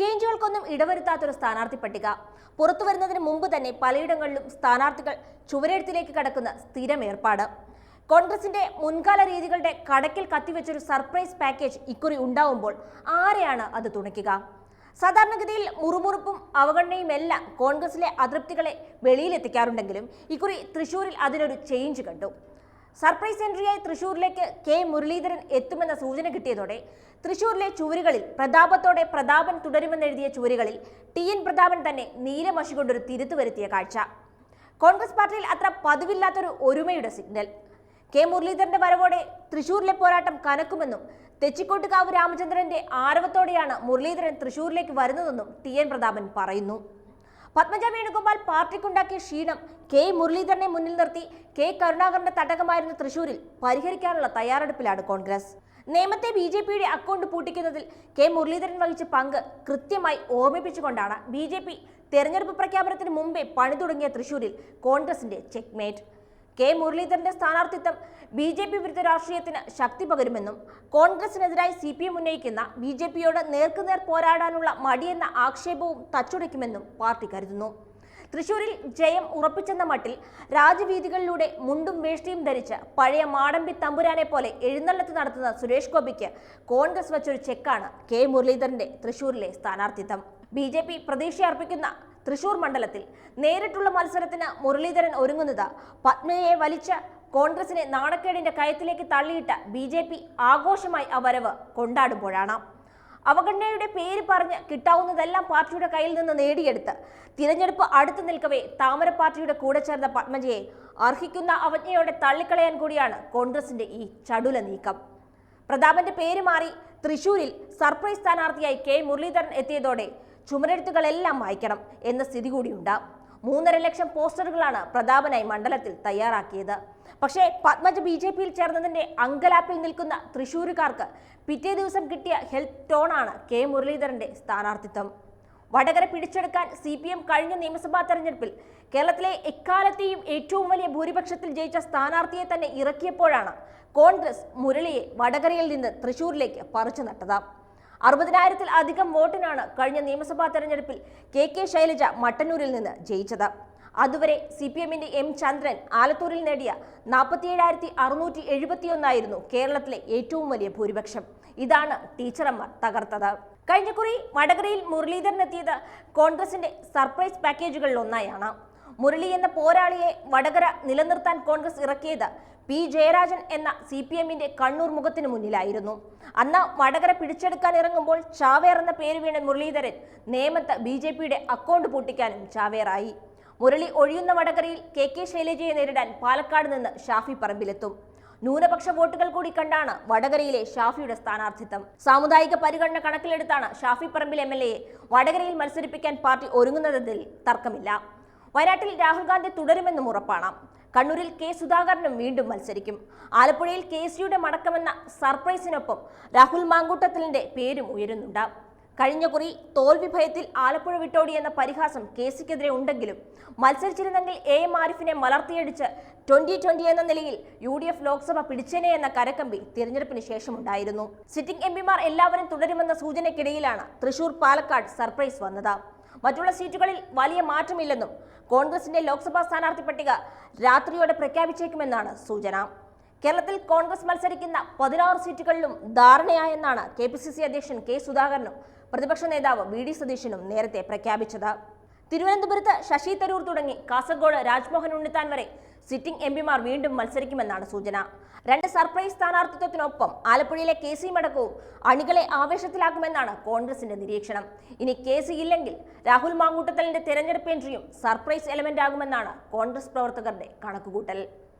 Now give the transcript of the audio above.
ചേഞ്ചുകൾക്കൊന്നും ഇടവരുത്താത്തൊരു സ്ഥാനാർത്ഥി പട്ടിക. പുറത്തു വരുന്നതിന് മുമ്പ് തന്നെ പലയിടങ്ങളിലും സ്ഥാനാർത്ഥികൾ ചുവരെഴുത്തിലേക്ക് കടക്കുന്ന സ്ഥിരം ഏർപ്പാട്. കോൺഗ്രസിന്റെ മുൻകാല രീതികളുടെ കടക്കിൽ കത്തിവെച്ചൊരു സർപ്രൈസ് പാക്കേജ് ഇക്കുറി ഉണ്ടാവുമ്പോൾ ആരെയാണ് അത് തുണയ്ക്കുക? സാധാരണഗതിയിൽ മുറുമുറുപ്പും അവഗണനയും എല്ലാം കോൺഗ്രസിലെ അതൃപ്തികളെ വെളിയിലെത്തിക്കാറുണ്ടെങ്കിലും ഇക്കുറി തൃശൂരിൽ അതിനൊരു ചേഞ്ച് കണ്ടു. സർപ്രൈസ് എൻട്രിയായി തൃശൂരിലേക്ക് കെ മുരളീധരൻ എത്തുമെന്ന സൂചന കിട്ടിയതോടെ തൃശൂരിലെ ചുവരുകളിൽ പ്രതാപത്തോടെ പ്രതാപൻ തുടരുമെന്നെഴുതിയ ചുവരുകളിൽ ടി എൻ പ്രതാപൻ തന്നെ നീലമഷികൊണ്ടൊരു തിരുത്തു വരുത്തിയ കാഴ്ച. കോൺഗ്രസ് പാർട്ടിയിൽ അത്ര പതിവില്ലാത്തൊരു ഒരുമയുടെ സിഗ്നൽ. കെ മുരളീധരന്റെ വരവോടെ തൃശൂരിലെ പോരാട്ടം കനക്കുമെന്നും തെച്ചിക്കോട്ടുകാവ് രാമചന്ദ്രന്റെ ആരവത്തോടെയാണ് മുരളീധരൻ തൃശൂരിലേക്ക് വരുന്നതെന്നും ടി എൻ പ്രതാപൻ പറയുന്നു. പത്മജ വേണുഗോപാൽ പാർട്ടിക്കുണ്ടാക്കിയ ക്ഷീണം കെ മുരളീധരനെ മുന്നിൽ നിർത്തി കെ കരുണാകരന്റെ തടകമായിരുന്ന തൃശൂരിൽ പരിഹരിക്കാനുള്ള തയ്യാറെടുപ്പിലാണ് കോൺഗ്രസ്. നേമത്തെ ബി ജെ പിയുടെ അക്കൗണ്ട് പൂട്ടിക്കുന്നതിൽ കെ മുരളീധരൻ വഹിച്ച പങ്ക് കൃത്യമായി ഓർമ്മിപ്പിച്ചുകൊണ്ടാണ് ബി ജെ പി തെരഞ്ഞെടുപ്പ് പ്രഖ്യാപനത്തിന് മുമ്പേ പണിതുടങ്ങിയ തൃശൂരിൽ കോൺഗ്രസിന്റെ ചെക്ക്മേറ്റ് കെ മുരളീധരന്റെ സ്ഥാനാർത്ഥിത്വം ബി ജെ പി വിരുദ്ധ രാഷ്ട്രീയത്തിന് ശക്തി പകരുമെന്നും കോൺഗ്രസിനെതിരായി സി പി എം ഉന്നയിക്കുന്ന ബി ജെ പിയോട് നേർക്കുനേർ പോരാടാനുള്ള മടിയെന്ന ആക്ഷേപവും തച്ചുടയ്ക്കുമെന്നും പാർട്ടി കരുതുന്നു. തൃശൂരിൽ ജയം ഉറപ്പിച്ചെന്ന മട്ടിൽ രാജവീതികളിലൂടെ മുണ്ടും വേഷ്ടിയും ധരിച്ച് പഴയ മാടമ്പി തമ്പുരാനെ പോലെ എഴുന്നള്ളത്ത് നടത്തുന്ന സുരേഷ് ഗോപിക്ക് കോൺഗ്രസ് വച്ചൊരു ചെക്കാണ് കെ മുരളീധരന്റെ തൃശൂരിലെ സ്ഥാനാർത്ഥിത്വം. ബി ജെ പി പ്രതീക്ഷയർപ്പിക്കുന്ന തൃശൂർ മണ്ഡലത്തിൽ നേരിട്ടുള്ള മത്സരത്തിന് മുരളീധരൻ ഒരുങ്ങുന്നത്. പത്മയെ വലിച്ച കോൺഗ്രസിനെ നാണക്കേടിന്റെ കയത്തിലേക്ക് തള്ളിയിട്ട ബി ജെ പി ആഘോഷമായി ആ വരവ് കൊണ്ടാടുമ്പോഴാണ്. അവഗണനയുടെ പേര് പറഞ്ഞ് കിട്ടാവുന്നതെല്ലാം പാർട്ടിയുടെ കയ്യിൽ നിന്ന് നേടിയെടുത്ത് തിരഞ്ഞെടുപ്പ് അടുത്തു നിൽക്കവേ താമര പാർട്ടിയുടെ കൂടെ ചേർന്ന പത്മജയെ അർഹിക്കുന്ന അവജ്ഞയോടെ തള്ളിക്കളയാൻ കൂടിയാണ് കോൺഗ്രസിന്റെ ഈ ചടുല നീക്കം. പ്രതാപന്റെ പേര് മാറി തൃശൂരിൽ സർപ്രൈസ് സ്ഥാനാർത്ഥിയായി കെ മുരളീധരൻ എത്തിയതോടെ ചുമരെഴുത്തുകളെല്ലാം വായിക്കണം എന്ന സ്ഥിതി കൂടിയുണ്ട്. മൂന്നര ലക്ഷം പോസ്റ്ററുകളാണ് പ്രതാപനായി മണ്ഡലത്തിൽ തയ്യാറാക്കിയത്. പക്ഷേ പത്മജ ബി ജെ പിയിൽ ചേർന്നതിന്റെ അങ്കലാപ്പിൽ നിൽക്കുന്ന തൃശൂരുകാർക്ക് പിറ്റേ ദിവസം കിട്ടിയ ഹെൽത്ത് ടോണാണ് കെ മുരളീധരന്റെ സ്ഥാനാർത്ഥിത്വം. വടകര പിടിച്ചെടുക്കാൻ സി പി എം കഴിഞ്ഞ നിയമസഭാ തെരഞ്ഞെടുപ്പിൽ കേരളത്തിലെ എക്കാലത്തെയും ഏറ്റവും വലിയ ഭൂരിപക്ഷത്തിൽ ജയിച്ച സ്ഥാനാർത്ഥിയെ തന്നെ ഇറക്കിയപ്പോഴാണ് കോൺഗ്രസ് മുരളിയെ വടകരയിൽ നിന്ന് തൃശൂരിലേക്ക് പറിച്ചു നട്ടത്. അറുപതിനായിരത്തിൽ അധികം വോട്ടിനാണ് കഴിഞ്ഞ നിയമസഭാ തെരഞ്ഞെടുപ്പിൽ കെ കെ ശൈലജ മട്ടന്നൂരിൽ നിന്ന് ജയിച്ചത്. അതുവരെ സി പി എമ്മിന്റെ എം ചന്ദ്രൻ ആലത്തൂരിൽ നേടിയ നാൽപ്പത്തിയേഴായിരത്തി അറുന്നൂറ്റി എഴുപത്തിയൊന്നായിരുന്നു കേരളത്തിലെ ഏറ്റവും വലിയ ഭൂരിപക്ഷം. ഇതാണ് ടീച്ചറമ്മ തകർത്തത്. കഴിഞ്ഞ കുറി വടകരയിൽ മുരളീധരൻ എത്തിയത് കോൺഗ്രസിന്റെ സർപ്രൈസ് പാക്കേജുകളിൽ ഒന്നായാണ് മുരളി എന്ന പോരാളിയെ വടകര നിലനിർത്താൻ കോൺഗ്രസ് ഇറക്കിയത് പി ജയരാജൻ എന്ന സി പി എമ്മിന്റെ കണ്ണൂർ മുഖത്തിന് മുന്നിലായിരുന്നു. അന്ന് വടകര പിടിച്ചെടുക്കാൻ ഇറങ്ങുമ്പോൾ ചാവേർ എന്ന പേര് വീണ മുരളീധരൻ നേമത്ത് ബി ജെ പിയുടെ അക്കൗണ്ട് പൂട്ടിക്കാനും ചാവേറായി. മുരളി ഒഴിയുന്ന വടകരയിൽ കെ കെ ശൈലജയെ നേരിടാൻ പാലക്കാട് നിന്ന് ഷാഫി പറമ്പിലെത്തും. ന്യൂനപക്ഷ വോട്ടുകൾ കൂടി കണ്ടാണ് വടകരയിലെ ഷാഫിയുടെ സ്ഥാനാർത്ഥിത്വം. സാമുദായിക പരിഗണന കണക്കിലെടുത്താണ് ഷാഫി പറമ്പിൽ എം വടകരയിൽ മത്സരിപ്പിക്കാൻ പാർട്ടി ഒരുങ്ങുന്നതിൽ തർക്കമില്ല. വയനാട്ടിൽ രാഹുൽ ഗാന്ധി തുടരുമെന്നും ഉറപ്പാണ്. കണ്ണൂരിൽ കെ സുധാകരനും വീണ്ടും മത്സരിക്കും. ആലപ്പുഴയിൽ കെ സിയുടെ മടക്കമെന്ന സർപ്രൈസിനൊപ്പം രാഹുൽ മാങ്കൂട്ടത്തിലിന്റെ പേരും ഉയരുന്നുണ്ട്. കഴിഞ്ഞ കുറി തോൽവി ഭയത്തിൽ ആലപ്പുഴ വിട്ടോടി എന്ന പരിഹാസം കെ സിക്കെതിരെ ഉണ്ടെങ്കിലും മത്സരിച്ചിരുന്നെങ്കിൽ എ എം ആരിഫിനെ മലർത്തിയടിച്ച് ട്വന്റി ട്വന്റി എന്ന നിലയിൽ യു ഡി എഫ് ലോക്സഭ പിടിച്ചേനെ എന്ന കരക്കമ്പി തിരഞ്ഞെടുപ്പിന് ശേഷമുണ്ടായിരുന്നു. സിറ്റിംഗ് എം പിമാർ എല്ലാവരും തുടരുമെന്ന സൂചനയ്ക്കിടയിലാണ് തൃശൂർ പാലക്കാട് സർപ്രൈസ് വന്നത്. മറ്റുള്ള സീറ്റുകളിൽ വലിയ മാറ്റമില്ലെന്നും കോൺഗ്രസിന്റെ ലോക്സഭാ സ്ഥാനാർത്ഥി പട്ടിക രാത്രിയോടെ പ്രഖ്യാപിച്ചേക്കുമെന്നാണ് സൂചന. കേരളത്തിൽ കോൺഗ്രസ് മത്സരിക്കുന്ന പതിനാറ് സീറ്റുകളിലും ധാരണയായെന്നാണ് കെ പി സി സി അധ്യക്ഷൻ കെ സുധാകരനും പ്രതിപക്ഷ നേതാവ് വി ഡി സതീശനും നേരത്തെ പ്രഖ്യാപിച്ചത്. തിരുവനന്തപുരത്ത് ശശി തരൂർ തുടങ്ങി കാസർഗോഡ് രാജ്മോഹൻ ഉണ്ണിത്താൻ വരെ സിറ്റിംഗ് എം പിമാർ വീണ്ടും മത്സരിക്കുമെന്നാണ് സൂചന. രണ്ട് സർപ്രൈസ് സ്ഥാനാർത്ഥിത്വത്തിനൊപ്പം ആലപ്പുഴയിലെ കെ സി മടക്കവും അണികളെ ആവേശത്തിലാക്കുമെന്നാണ് കോൺഗ്രസിന്റെ നിരീക്ഷണം. ഇനി കെ സി ഇല്ലെങ്കിൽ രാഹുൽ മാങ്കൂട്ടത്തലിന്റെ തെരഞ്ഞെടുപ്പ് എൻട്രിയും സർപ്രൈസ് എലമെന്റ് ആകുമെന്നാണ് കോൺഗ്രസ് പ്രവർത്തകരുടെ കണക്കുകൂട്ടൽ.